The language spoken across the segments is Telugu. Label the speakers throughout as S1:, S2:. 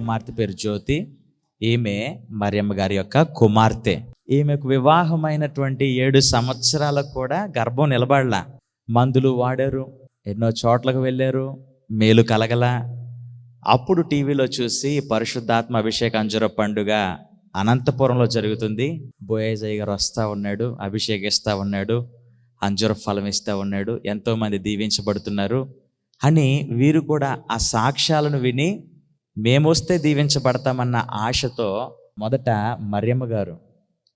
S1: కుమార్తె పేరు జ్యోతి ఈమె మరియమ్మ గారి యొక్క కుమార్తె. ఈమెకు వివాహమైనటువంటి ఏడు సంవత్సరాలకు కూడా గర్భం నిలబడలా. మందులు వాడారు ఎన్నో చోట్లకు వెళ్ళారు మేలు కలగల. అప్పుడు టీవీలో చూసి పరిశుద్ధాత్మ అభిషేక అంజుర పండుగ అనంతపురంలో జరుగుతుంది. బోయేజయ్య గారు వస్తూ ఉన్నాడు అభిషేకిస్తూ ఉన్నాడు అంజుర ఫలం ఇస్తూ ఉన్నాడు ఎంతోమంది దీవించబడుతున్నారు అని వీరు కూడా ఆ సాక్ష్యాలను విని మేమొస్తే దీవించబడతామన్న ఆశతో మొదట మరియమ్మ గారు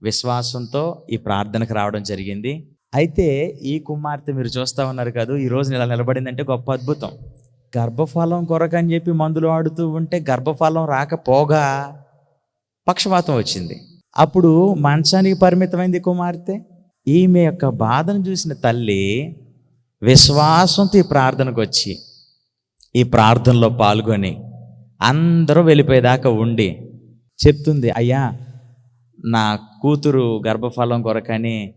S1: విశ్వాసంతో ఈ ప్రార్థనకు రావడం జరిగింది. అయితే ఈ కుమార్తె మీరు చూస్తూ ఉన్నారు కాదు ఈ రోజు ఇలా నిలబడిందంటే గొప్ప అద్భుతం. గర్భఫలం కొరకని చెప్పి మందులు ఆడుతూ ఉంటే గర్భఫలం రాకపోగా పక్షపాతం వచ్చింది. అప్పుడు మంచానికి పరిమితమైంది కుమార్తె. ఈమె యొక్క బాధను చూసిన తల్లి విశ్వాసంతో ఈ ప్రార్థనకు వచ్చి ఈ ప్రార్థనలో పాల్గొని అందరూ వెళ్ళిపోయేదాకా ఉండి చెప్తుంది అయ్యా నా కూతురు గర్భఫలం కొరకని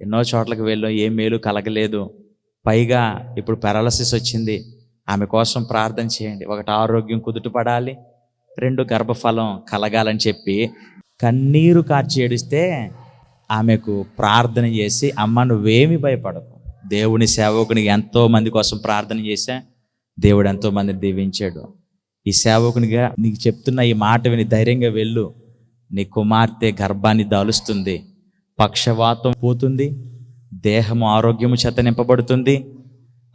S1: ఎన్నో చోట్లకు వెళ్ళాం ఏ మేలు కలగలేదు. పైగా ఇప్పుడు పెరాలసిస్ వచ్చింది. ఆమె కోసం ప్రార్థన చేయండి. ఒకటి ఆరోగ్యం కుదుటపడాలి రెండు గర్భఫలం కలగాలని చెప్పి కన్నీరు కార్చి ఏడిస్తే ఆమెకు ప్రార్థన చేసి అమ్మ నువ్వేమి భయపడకు. దేవుని సేవకునికి ఎంతో మంది కోసం ప్రార్థన చేశా. దేవుడు ఎంతో మందిని దీవించాడు. ఈ సేవకునిగా నీకు చెప్తున్న ఈ మాట విని ధైర్యంగా వెళ్ళు. నీ కుమార్తె గర్భాన్ని దాలుస్తుంది. పక్షవాతం పోతుంది. దేహము ఆరోగ్యము చేత నింపబడుతుంది.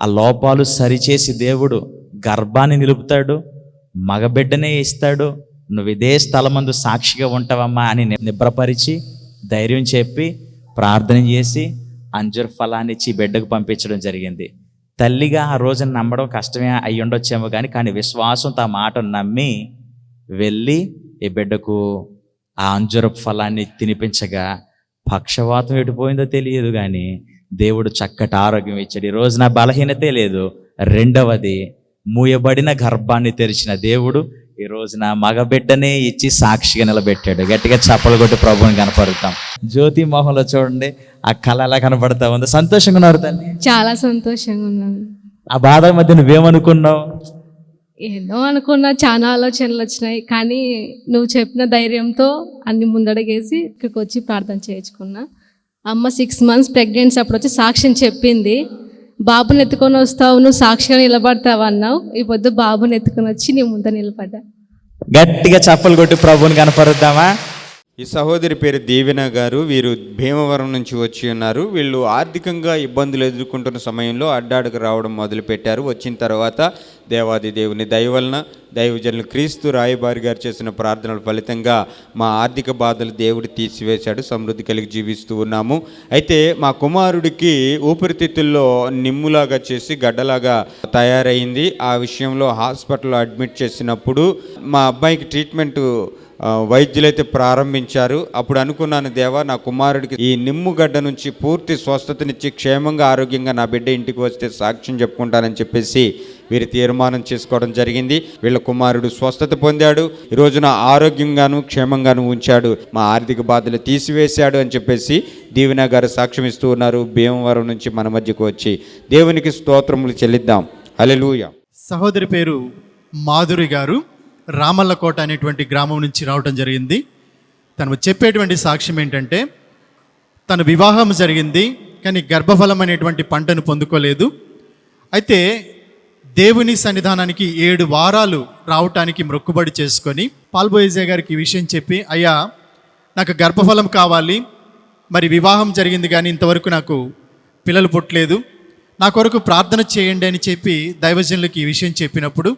S1: ఆ లోపాలు సరిచేసి దేవుడు గర్భాన్ని నిలుపుతాడు. మగబిడ్డనే ఇస్తాడు. నువ్వు ఇదే స్థలమందు సాక్షిగా ఉంటావమ్మా అని నిబ్రపరిచి ధైర్యం చెప్పి ప్రార్థన చేసి అంజుర్ ఫలాన్ని ఇచ్చి బిడ్డకు పంపించడం జరిగింది. తల్లిగా ఆ రోజున నమ్మడం కష్టమే అయి ఉండొచ్చేమో కానీ కానీ విశ్వాసం తమ మాట నమ్మి వెళ్ళి ఈ బిడ్డకు ఆ అంజురపు ఫలాన్ని తినిపించగా పక్షవాతం ఎటుపోయిందో తెలియదు కానీ దేవుడు చక్కటి ఆరోగ్యం ఇచ్చాడు. ఈ రోజు నా బలహీనతే లేదు. రెండవది మూయబడిన గర్భాన్ని తెరిచిన దేవుడు ఈ రోజున మగబిడ్డనే ఇచ్చి సాక్షిగా నిలబెట్టాడు. గట్టిగా చప్పలు కొట్టి ప్రభుని కనపడతాం జ్యోతి మోహంలో చూడండి ఆ కళ ఎలా కనపడతా ఉంది. సంతోషంగా ఉన్నారు తల్లి?
S2: చాలా సంతోషంగా ఉన్నాను.
S1: ఆ బాధ మధ్య నువ్వేమనుకున్నావు?
S2: ఏదో అనుకున్నా చాలా ఆలోచనలు వచ్చినాయి. కానీ నువ్వు చెప్పిన ధైర్యంతో అన్ని ముందడగేసి ఇక్కడికి వచ్చి ప్రార్థన చేయించుకున్నా. అమ్మ సిక్స్ మంత్స్ ప్రెగ్నెన్సీ అప్పుడు వచ్చి సాక్ష్యం చెప్పింది. బాబుని ఎత్తుకొని వస్తావు నువ్వు సాక్షిగా నిలబడతావు అన్నావు. ఈ పొద్దు బాబుని ఎత్తుకొని వచ్చి నీ ముందు నిలబడ్డా.
S1: గట్టిగా చప్పలు కొట్టి ప్రభుని కనపరుద్దామా?
S3: ఈ సహోదరి పేరు దేవిన గారు. వీరు భీమవరం నుంచి వచ్చి ఉన్నారు. వీళ్ళు ఆర్థికంగా ఇబ్బందులు ఎదుర్కొంటున్న సమయంలో అడ్డాడుకు రావడం మొదలుపెట్టారు. వచ్చిన తర్వాత దేవాది దేవుని దయ వలన దైవజనులు క్రీస్తు రాయబారి గారు చేసిన ప్రార్థనల ఫలితంగా మా ఆర్థిక బాధలు దేవుడు తీసివేశాడు. సమృద్ధి కలిగి జీవిస్తూ ఉన్నాము. అయితే మా కుమారుడికి ఊపిరితిత్తుల్లో నిమ్ములాగా చేసి గడ్డలాగా తయారైంది. ఆ విషయంలో హాస్పిటల్లో అడ్మిట్ చేసినప్పుడు మా అబ్బాయికి ట్రీట్మెంట్ వైద్యులైతే ప్రారంభించారు. అప్పుడు అనుకున్నాను దేవా నా కుమారుడికి ఈ నిమ్ముగడ్డ నుంచి పూర్తి స్వస్థతనిచ్చి క్షేమంగా ఆరోగ్యంగా నా బిడ్డ ఇంటికి వస్తే సాక్ష్యం చెప్పుకుంటానని చెప్పేసి వీరు తీర్మానం చేసుకోవడం జరిగింది. వీళ్ళ కుమారుడు స్వస్థత పొందాడు. ఈ రోజున ఆరోగ్యంగాను క్షేమంగాను ఉంచాడు. మా ఆర్థిక బాధలు తీసివేశాడు అని చెప్పేసి దీవెన గారు సాక్ష్యం ఇస్తూ ఉన్నారు. భీమవరం నుంచి మన మధ్యకు వచ్చి దేవునికి స్తోత్రములు చెల్లిద్దాం. అలెలుయ
S4: సహోదరి పేరు మాధురి గారు. రామల్లకోట అనేటువంటి గ్రామం నుంచి రావటం జరిగింది. తను చెప్పేటువంటి సాక్ష్యం ఏంటంటే తన వివాహం జరిగింది కానీ గర్భఫలం అనేటువంటి పంటను పొందుకోలేదు. అయితే దేవుని సన్నిధానానికి ఏడు వారాలు రావటానికి మొక్కుబడి చేసుకొని పాల్బోయిజే గారికి ఈ విషయం చెప్పి అయ్యా నాకు గర్భఫలం కావాలి మరి వివాహం జరిగింది కానీ ఇంతవరకు నాకు పిల్లలు పుట్టలేదు. నా కొరకు ప్రార్థన చేయండి అని చెప్పి దైవజనులకి ఈ విషయం చెప్పినప్పుడు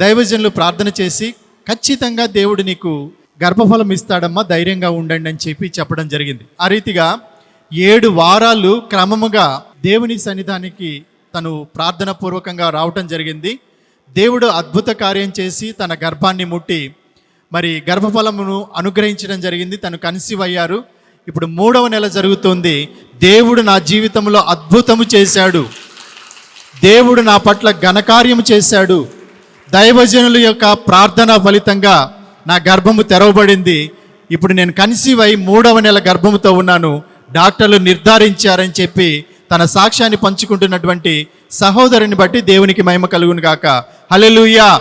S4: దైవజనులు ప్రార్థన చేసి ఖచ్చితంగా దేవుడు నీకు గర్భఫలం ఇస్తాడమ్మా ధైర్యంగా ఉండండి అని చెప్పి చెప్పడం జరిగింది. ఆ రీతిగా ఏడు వారాలు క్రమముగా దేవుని సన్నిధానికి తను ప్రార్థన పూర్వకంగా రావటం జరిగింది. దేవుడు అద్భుత కార్యం చేసి తన గర్భాన్ని ముట్టి మరి గర్భఫలమును అనుగ్రహించడం జరిగింది. తను కన్సీవ్ అయ్యారు. ఇప్పుడు మూడవ నెల జరుగుతుంది. దేవుడు నా జీవితంలో అద్భుతము చేశాడు. దేవుడు నా పట్ల ఘనకార్యము చేశాడు. దైవజనుల యొక్క ప్రార్థన ఫలితంగా నా గర్భము తెరవబడింది. ఇప్పుడు నేను కన్సీవ్ అయి మూడవ నెల గర్భముతో ఉన్నాను. డాక్టర్లు నిర్ధారించారని చెప్పి తన సాక్ష్యాన్ని పంచుకుంటున్నటువంటి సహోదరుని బట్టి దేవునికి మహిమ కలుగును గాక. హల్లెలూయా!